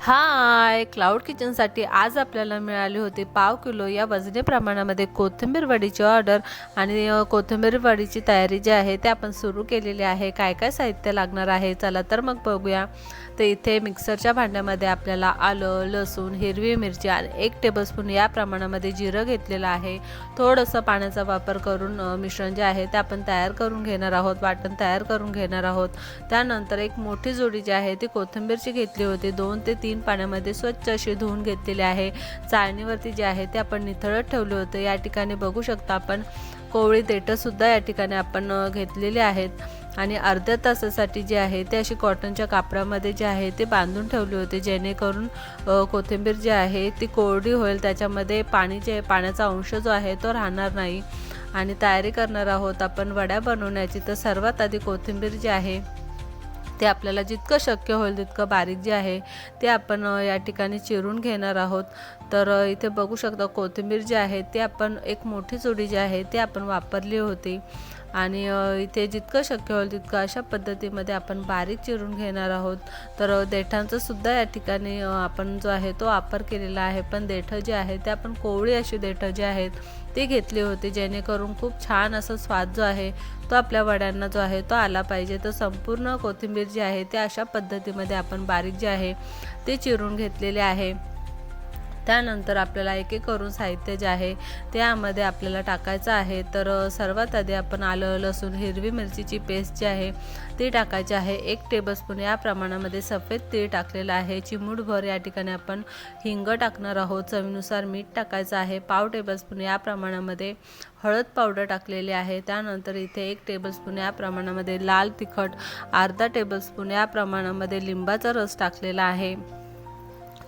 हाय cloud किचनसाठी आज आपल्याला मिळाली होती पाव किलो या वजनी प्रमाणामध्ये कोथिंबीर वडीची ऑर्डर आणि कोथिंबीर वडीची तयारी जी आहे ते आपण सुरू केलेली आहे. काय काय साहित्य लागणार आहे? चला तर मग बघूया. तर इथे मिक्सरच्या भांड्यामध्ये आपल्याला आलं लसूण हिरवी मिरची आणि एक टेबलस्पून या प्रमाणामध्ये जिरं घेतलेलं आहे. थोडंसं पाण्याचा वापर करून मिश्रण जे आहे ते आपण तयार करून घेणार आहोत वाटण तयार करून घेणार आहोत. त्यानंतर एक मोठी जोडी जी आहे ती कोथिंबीरची घेतली होती. दोन ते तीन पाण्यामध्ये स्वच्छ अशी धुवून घेतलेली आहे. चाळणीवरती जे आहे ते आपण निथळत ठेवले होते. या ठिकाणी बघू शकता आपण कोवळी देठंसुद्धा या ठिकाणी आपण घेतलेले आहेत. आणि अर्ध्या तासासाठी जे आहे ते अशी कॉटनच्या कापडामध्ये जे आहे ते बांधून ठेवले होते. जेणेकरून कोथिंबीर जी आहे ती कोरडी होईल. त्याच्यामध्ये पाणी जे पाण्याचा अंश जो आहे तो राहणार नाही. आणि तयारी करणार आहोत आपण वड्या बनवण्याची. तर सर्वात आधी कोथिंबीर जी आहे ते आपल्याला जितकं शक्य होईल तितकं बारीक जे आहे ते आपण या ठिकाणी चिरून घेणार आहोत. तर इथे बघू शकता कोथिंबीर जी आहे ते आपण एक मोठी चुडी जी आहे ते आपण वापरली होती. आणि इथे जितकं शक्य होईल तितकं अशा पद्धतीमध्ये आपण बारीक चिरून घेणार आहोत. तर देठांचंसुद्धा सुद्धा या ठिकाणी आपण जो आहे तो वापर केलेला आहे. पण देठं जे आहे ते आपण कोवळी अशी देठं जे आहेत ते घेतली होती जेणेकरून खूप छान असा स्वाद जो आहे तो आपल्या वड्यांना जो आहे तो आला पाहिजे. तर संपूर्ण कोथिंबीर जी आहे ते अशा पद्धतीमध्ये आपण बारीक जे आहे ते चिरून घेतलेले आहे. त्यानंतर आपल्याला एक एक करून साहित्य जे आहे त्यामध्ये आपल्याला टाकायचं आहे. तर सर्वात आधी आपण आलं लसूण हिरवी मिरचीची पेस्ट जी आहे ती टाकायची आहे. एक टेबलस्पून या प्रमाणामध्ये सफेद तीळ टाकलेलं आहे. चिमूटभर या ठिकाणी आपण हिंग टाकणार आहोत. चवीनुसार मीठ टाकायचं आहे. पाव टेबलस्पून या प्रमाणामध्ये हळद पावडर टाकलेली आहे. त्यानंतर इथे एक टेबलस्पून या प्रमाणामध्ये लाल तिखट अर्धा टेबलस्पून या प्रमाणामध्ये लिंबाचा रस टाकलेला आहे.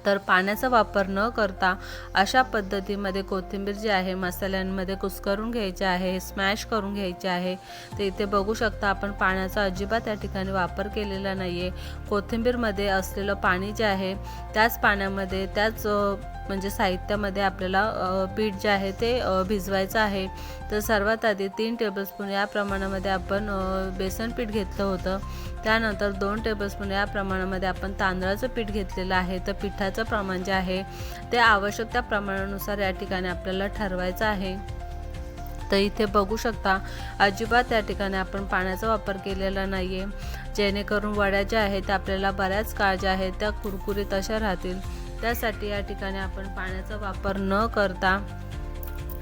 तर पाण्याचा वापर न करता अशा पद्धतीमध्ये कोथिंबीर जी आहे मसाल्यांमध्ये कुस्करून घ्यायची आहे स्मॅश करून घ्यायची आहे. तर इथे बघू शकता आपण पाण्याचा अजिबात या ठिकाणी वापर केलेला नाही आहे कोथिंबीरमध्ये असलेलं पाणी जे आहे त्याच पाण्यामध्ये त्याच म्हणजे साहित्यामध्ये आपल्याला पीठ जे आहे ते भिजवायचं आहे. तर सर्वात आधी तीन टेबलस्पून या प्रमाणामध्ये आपण बेसन पीठ घेतलं होतं. त्यानंतर दोन टेबलस्पून या प्रमाणामध्ये आपण तांदळाचं पीठ घेतलेलं आहे. तर पिठाचं प्रमाण जे आहे ते आवश्यक त्या प्रमाणानुसार या ठिकाणी आपल्याला ठरवायचं आहे. तर इथे बघू शकता अजिबात या ठिकाणी आपण पाण्याचा वापर केलेला नाही आहे जेणेकरून वड्या ज्या आहेत त्या आपल्याला बऱ्याच काळ ज्या आहेत त्या कुरकुरीत अशा राहतील. त्यासाठी या ठिकाणी आपण पाण्याचा वापर न करता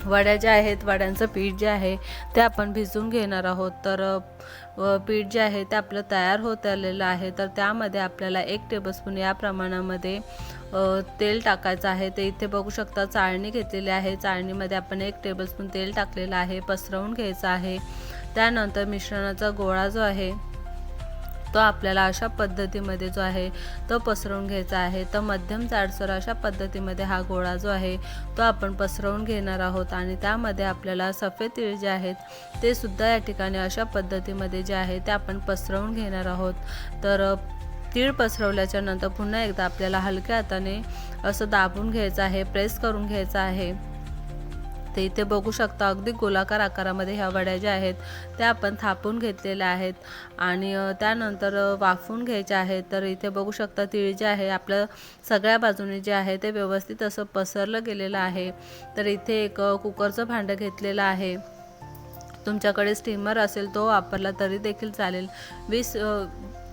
वड्या ज्या आहेत वड्यांचं पीठ जे आहे ते आपण भिजवून घेणार आहोत. तर पीठ जे आहे ते आपलं तयार होत आलेलं आहे. तर त्यामध्ये आपल्याला एक टेबलस्पून या प्रमाणामध्ये तेल टाकायचं आहे. ते इथे बघू शकता चाळणी घेतलेली आहे. चाळणीमध्ये आपण एक टेबलस्पून तेल टाकलेलं आहे. पसरवून घ्यायचं आहे. त्यानंतर मिश्रणाचा गोळा जो आहे तो आपल्याला अशा पद्धतीमध्ये जो आहे तो पसरवून घ्यायचा आहे. तर मध्यम जाडसर अशा पद्धतीमध्ये हा गोळा जो आहे तो आपण पसरवून घेणार आहोत आणि त्यामध्ये आपल्याला सफेद तीळ जे आहेत ते सुद्धा या ठिकाणी अशा पद्धतीमध्ये जे आहे ते आपण पसरवून घेणार आहोत. तर तीळ पसरवल्याच्या नंतर पुन्हा एकदा आपल्याला हलक्या हाताने असं दाबून घ्यायचं आहे प्रेस करून घ्यायचं आहे. ते इथे बघू शकता अगदी गोलाकार आकारामध्ये ह्या वड्या ज्या आहेत त्या आपण थापून घेतलेल्या आहेत. आणि त्यानंतर वाफून वाफवून घ्यायच्या आहेत. तर इथे बघू शकता तीळ जे आहे आपलं सगळ्या बाजूने जे आहे ते व्यवस्थित असं पसरलं गेलेलं आहे. तर इथे एक कुकरचं भांडं घेतलेलं आहे. तुमच्याकडे स्टीमर असेल तो वापरला तरी देखील चालेल. वीस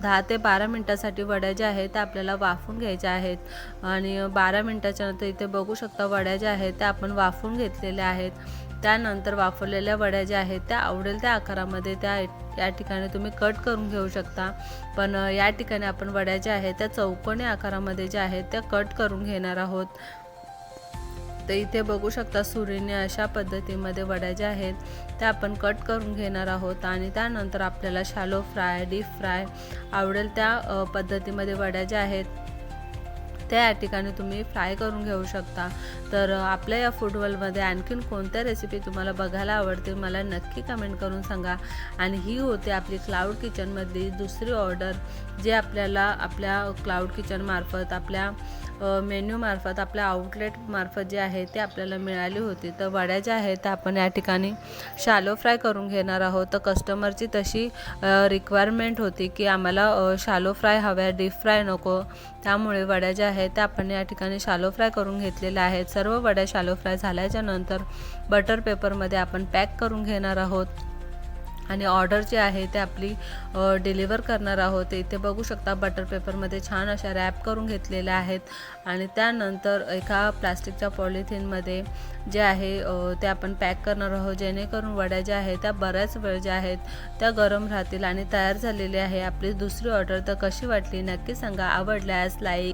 दहा ते बारा मिनटासाठी वड्या ज्या आहेत त्या आपल्याला वाफून घ्यायच्या आहेत. आणि बारा मिनटाच्या नंतर इथे बघू शकता वड्या ज्या आहेत त्या आपण वाफून घेतलेल्या आहेत. त्यानंतर वाफवलेल्या वड्या ज्या आहेत त्या आवडेल त्या आकारामध्ये त्या या ठिकाणी तुम्ही कट करून घेऊ शकता. पण या ठिकाणी आपण वड्या ज्या आहेत त्या चौकोनी आकारामध्ये ज्या आहेत त्या कट करून घेणार आहोत. तर इथे बघू शकता सुरीने अशा पद्धतीमध्ये वड्या ज्या आहेत त्या आपण कट करून घेणार आहोत. आणि त्यानंतर आपल्याला शालो फ्राय डीप फ्राय आवडेल त्या पद्धतीमध्ये वड्या ज्या आहेत त्या या ठिकाणी तुम्ही फ्राय करून घेऊ शकता? तर आपल्या या फुटबॉलमध्ये आणखीन कोणत्या रेसिपी तुम्हाला बघायला आवडतील मला नक्की कमेंट करून सांगा. आणि ही होती आपली क्लाउड किचनमधली दुसरी ऑर्डर जे आपल्याला आपल्या क्लाउड किचनमार्फत आपल्या मेन्यूमार्फत आपल्या आउटलेटमार्फत जे आहे ते आपल्याला मिळाली होती. तर वड्या ज्या आहेत त्या आपण या ठिकाणी शालो फ्राय करून घेणार आहोत. तर कस्टमरची तशी रिक्वायरमेंट होती की आम्हाला शालो फ्राय हव्या डीप फ्राय नको. त्यामुळे वड्या ज्या आहेत त्या आपण या ठिकाणी शालो फ्राय करून घेतलेल्या आहेत. सर्व वड्या शालो फ्राय झाल्याच्यानंतर बटर पेपरमध्ये आपण पॅक करून घेणार आहोत. आणि ऑर्डर जी आहे ते आपली डिलिव्हर करणार आहोत. इथे बघू शकता बटर पेपरमध्ये छान अशा रॅप करून घेतलेल्या आहेत. आणि त्यानंतर एका प्लास्टिकच्या पॉलिथिनमध्ये जे आहे ते आपण पॅक करणार आहोत. जेणेकरून वड्या ज्या आहेत त्या बऱ्याच वेळ ज्या आहेत त्या गरम राहतील आणि तयार झालेली आहे. आपली दुसरी ऑर्डर तर कशी वाटली नक्की सांगा. आवडल्यास लाईक